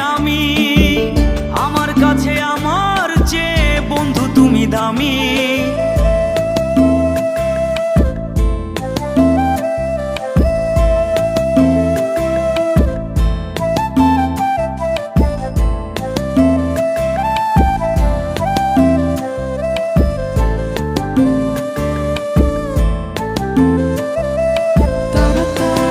আমি